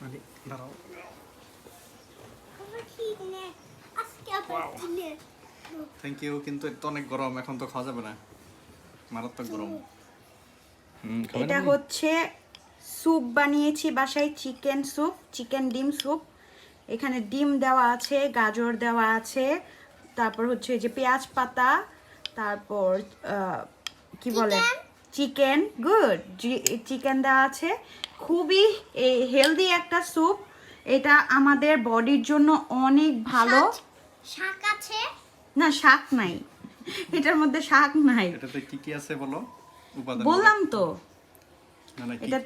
মানে দাঁড়াও thank you কিন্তু এটা অনেক গরম এখন তো খাওয়া যাবে না। মারাত্মক গরম। এটা হচ্ছে স্যুপ বানিয়েছি বাসায় চিকেন স্যুপ চিকেন ডিম স্যুপ। এখানে ডিম দেওয়া আছে গাজর দেওয়া আছে তারপর হচ্ছে এই যে পেঁয়াজ পাতা তারপর আহ, কি বলে? চিকেন গুড চিকেন দেওয়া আছে। খুবই হেলদি একটা স্যুপ এটা আমাদের বডির জন্য অনেক ভালো। শাক- আছে? না শাক নাই। এটার মধ্যে শাক নাই। এটাতে কি কি আছে বলো? উপাদান বললাম তো। না না কি এটা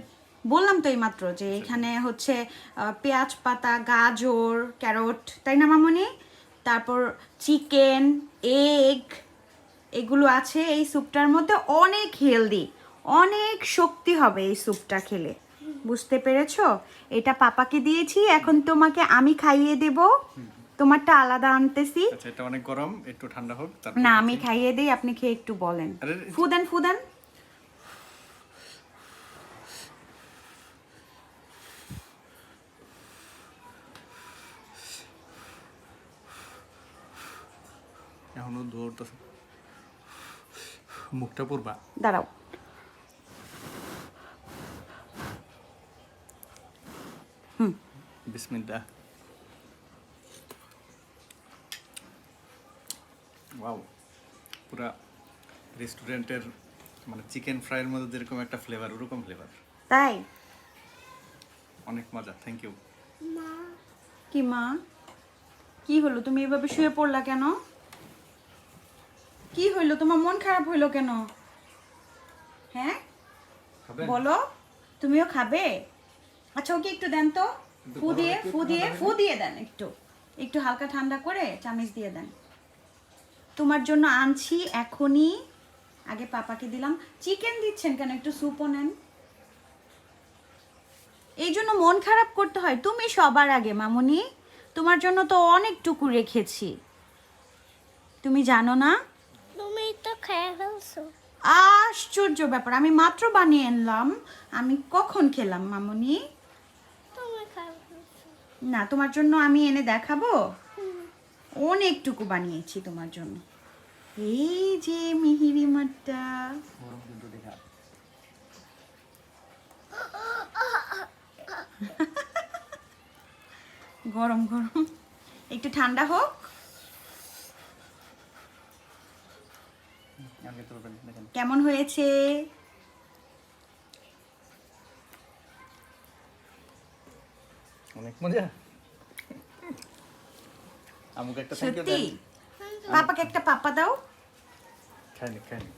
বললাম তো এইমাত্র যে এখানে হচ্ছে পেঁয়াজ পাতা গাজর ক্যারট তাই না মামনি? তারপর চিকেন এগ এগুলো আছে এই স্যুপটার মধ্যে। অনেক হেলদি অনেক শক্তি হবে এই স্যুপটা খেলে। বুঝতে পেরেছ? এটা পাপাকে দিয়েছি এখন তোমাকে আমি খাইয়ে দেব। তোমারটা আলাদা আনতেছি। আচ্ছা এটা অনেক গরম একটু ঠান্ডা হোক তারপর না আমি খাইয়ে দিই আপনি খেয়ে একটু বলেন। ফুদান ফুদান। এখনও দৌড়তেছে মুখটা পড়বা দাঁড়াও। বিসমিল্লাহ। ওয়াও পুরা রেস্টুরেন্টের মানে চিকেন ফ্রাইয়ের মধ্যে যেরকম একটা ফ্লেভার ওরকম ফ্লেভার তাই? অনেক মজা থ্যাংক ইউ মা। কি মা? কি হলো? তুমি এভাবে শুয়ে পড়লা কেন? কি হইল? তোমার মন খারাপ হইল কেন? হ্যাঁ? বলো। তুমিও খাবে? আচ্ছা ওকে একটু দেন তো। ফু দিয়ে ফু দিয়ে ফু দিয়ে দেন একটু। একটু হালকা ঠান্ডা করে চামিচ দিয়ে দেন। তোমার জন্য আনছি এখনই। আগে পাপাকে দিলাম। চিকেন দিচ্ছেন কেন? একটু স্যুপও নেন। এই জন্য মন খারাপ করতে হয়। তুমি সবার আগে মামুনি। তোমার জন্য তো অনেকটুকু রেখেছি। তুমি জানো না? তো খেয়ে ফেলছো। আশ্চর্য ব্যাপার আমি মাত্র বানিয়ে আনলাম। আমি কখন খেলাম মামুনি? না তোমার জন্য আমি এনে দেখাবো? অনেকটুকু বানিয়েছি তোমার জন্য। এই যে মিহিরি মাঠটা। গরম গরম গরম। একটু ঠান্ডা হোক আগে তো বলবেন, দেখেন কেমন হয়েছে? অনেক মজা। আমাকে একটা থ্যাংক ইউ দেন। পাপাকে একটা পাপা দাও। খাইনি খাইনি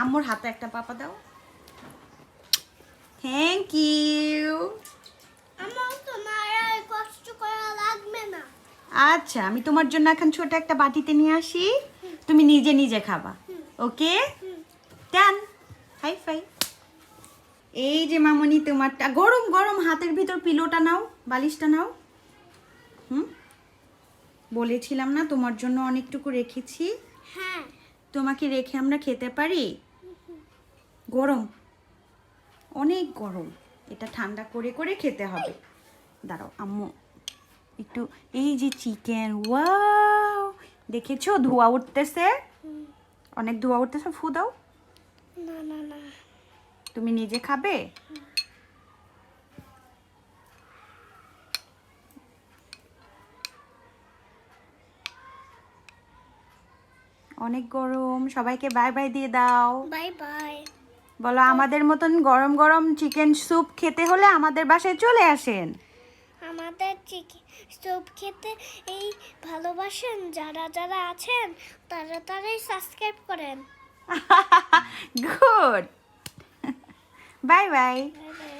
আম্মুর হাতে একটা পাপা দাও। থ্যাংক ইউ আমার তোমার আর কষ্ট করা লাগবে না আচ্ছা আমি তোমার জন্য এখন ছোট একটা বাটিতে নিয়ে আসি। তুমি নিজে নিজে খাবা ওকে? ডান হাই ফাই এই যে মামনি তোমারটা গরম গরম হাতের ভিতর পিলোটা নাও বালিশটা নাও। হুম? বলেছিলাম না তোমার জন্য অনেকটুকু রেখেছি। হ্যাঁ। তোমাকে রেখে আমরা খেতে পারি? গরম। অনেক গরম। এটা ঠান্ডা করে করে খেতে হবে। দাঁড়াও আম্মু। একটু এই যে চিকেন ওয়াও! দেখেছ? ধোয়া উঠতেছে। অনেক ধোয়া উঠতেছে ফু দাও। না না না। তুমি নিজে খাবে? অনেক গরম। সবাইকে বাই বাই দিয়ে দাও। বাই বাই বলো আমাদের মতন গরম গরম চিকেন স্যুপ খেতে হলে আমাদের বাসায় চলে আসেন। আমাদের চিকেন স্যুপ খেতে এই ভালোবাসেন যারা যারা আছেন তারা তারাই সাবস্ক্রাইব করেন। Good bye bye bye bye